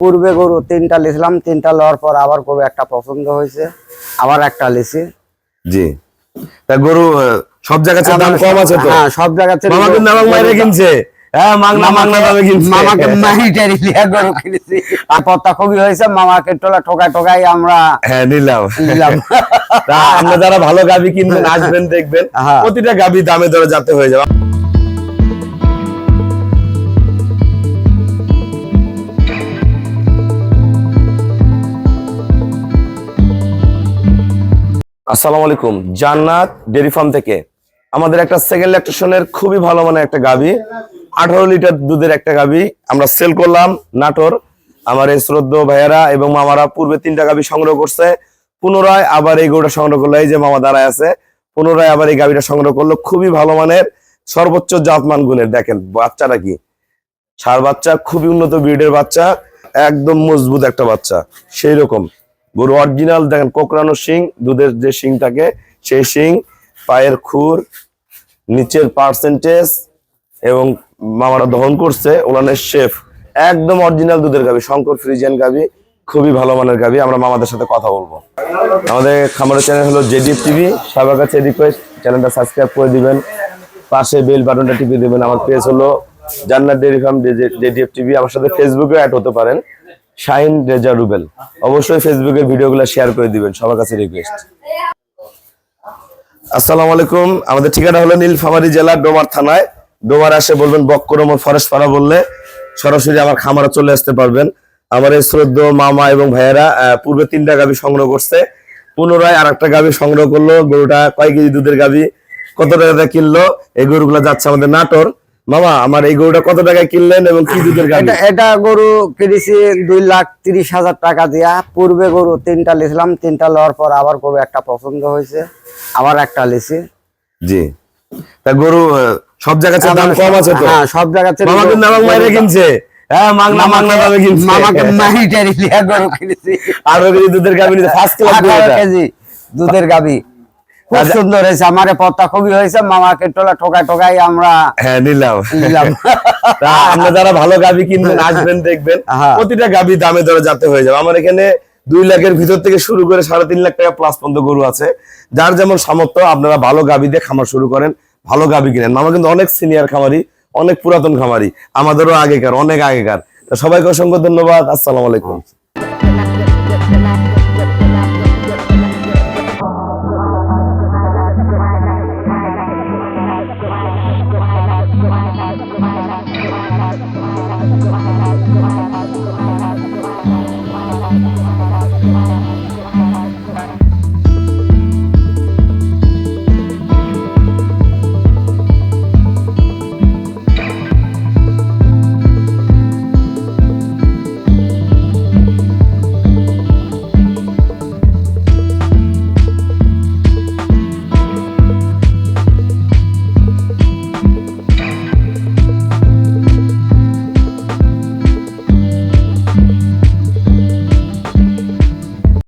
পূর্বে গরু তিনটা লিখলাম তিনটা লওয়ার পর আবার গরু একটা পছন্দ হয়েছে আবার একটা লিছি। জি। তা গরু সব জায়গায় দাম কম আছে তো? হ্যাঁ সব জায়গা থেকে মামা কিন্তু কিনছে। হ্যাঁ মাংনা মাংনা দামে কিনছে। মামাকে মাইটারি লিয়া গরু কিনেছি। খুবই হয়েছে মামাকে টোলা আমরা হ্যাঁ নিলাম। নিলাম। তা আমরা যারা ভালো গাবি কিনবেন আসবেন দেখবেন। হ্যাঁ। প্রতিটা গাবি দামে দরে যাতে হয়ে যাবে। আসসালামু আলাইকুম। জান্নাত ডেরি ফার্ম থেকে। আমাদের একটা সেকেন্ড ল্যাকটেশনের খুবই ভালো মানের একটা গাবি। আঠারো লিটার দুধের একটা গাবি। আমরা সেল করলাম নাটোর। আমার এই শ্রদ্ধ ভাইয়ারা এবং মামারা পূর্বে তিনটা গাবি সংগ্রহ করছে। পুনরায় আবার এই গরুটা সংগ্রহ করল। এই যে মামা দাঁড়ায় আছে, পুনরায় আবার এই গাবিটা সংগ্রহ করল। খুবই ভালো মানের, সর্বোচ্চ জাতমান গুণের। দেখেন, বাচ্চাটা কি? সার বাচ্চা, খুবই উন্নত ব্রিডের বাচ্চা, একদম মজবুত একটা বাচ্চা। সেই রকম গরু অরিজিনাল দেখেন কোকড়ানো শিং, দুধের যে শিং থাকে সেই শিং, পায়ের খুর, নিচের পার্সেন্টেজ এবং মামারা দহন করছে, ওলানের শেফ। একদম অরিজিনাল দুধের গাবি শঙ্কর ফ্রিজিয়ান গাবি খুবই ভালো মানের গাবি আমরা মামাদের সাথে কথা বলব। আমাদের খামারের চ্যানেল হলো জেডিএফ টিভি সবার কাছে রিকোয়েস্ট চ্যানেলটা সাবস্ক্রাইব করে দিবেন, পাশে বেল বাটনটা টিপে দিবেন, আমার পেজ হলো জান্নাত ডেরি ফার্ম জেডিএফ টিভি আমার সাথে ফেসবুকে অ্যাড হতে পারেন। শাইন রেজা রুবেল। অবশ্যই ফেসবুকে ভিডিওগুলো শেয়ার করে দিবেন, সবার কাছে রিকোয়েস্ট আসসালামু আলাইকুম, আমাদের ঠিকানা হলো নীলফামারী জেলা, ডোমার থানায়। ডোমার আসে বলবেন, বক্করমর ফরেস্ট পাড়া বললে সরাসরি আমার খামারে চলে আসতে পারবেন। আমার এই শ্রদ্ধ মামা এবং ভাইয়েরা পূর্বে তিনটা গাভি সংগ্রহ করছে। পুনরায় আর একটা গাভি সংগ্রহ করল, গরুটা কয় কেজি দুধের গাভি, কত টাকা কিনলো? এই গরুগুলো যাচ্ছে আমাদের নাটোর। মামা আমার এই গরুটা কত টাকায় কিনলেন এবং কি দুধের গাভি? এটা গরু কিনেছি দুই লাখ তিরিশ হাজার টাকা দিয়া। পূর্বে গরু তিনটা লিখলাম তিনটা লওয়ার পর আবার গরু একটা পছন্দ হয়েছে আবার একটা লিছি। জি। তা গরু সব জায়গায় দাম কম আছে তো? হ্যাঁ সব জায়গা থেকে মামা কিন্তু কিনছে। হ্যাঁ মাংনা মাংনা দামে কিনছে। মামাকে মাইটারি লিয়া গরু কিনেছি। আঠারো কেজি দুধের গাভি ফার্স্ট ক্লাস কেজি দুধের গাবি খুব আচ্ছা। সুন্দর হয়েছে। আমারে পত্তা খুবই হয়েছে। মামাকে টোলা টোকাই টোকাই আমরা হ্যাঁ নিলাম। নিলাম। আমরা যারা ভালো গাবি কিনবেন আসবেন দেখবেন হ্যাঁ। প্রতিটা গাবি দামে দরে যাতে হয়ে যাবে। আমার এখানে দুই লাখের ভিতর থেকে শুরু করে সাড়ে তিন লাখ টাকা প্লাস পর্যন্ত গরু আছে। যার যেমন সামর্থ্য আপনারা ভালো গাবি দিয়ে খামার শুরু করেন ভালো গাবি কিনেন। মামা কিন্তু অনেক সিনিয়র খামারি অনেক পুরাতন খামারি। আমাদেরও আগেকার অনেক আগেকার। তা সবাইকে অসংখ্য ধন্যবাদ। আসসালামু আলাইকুম।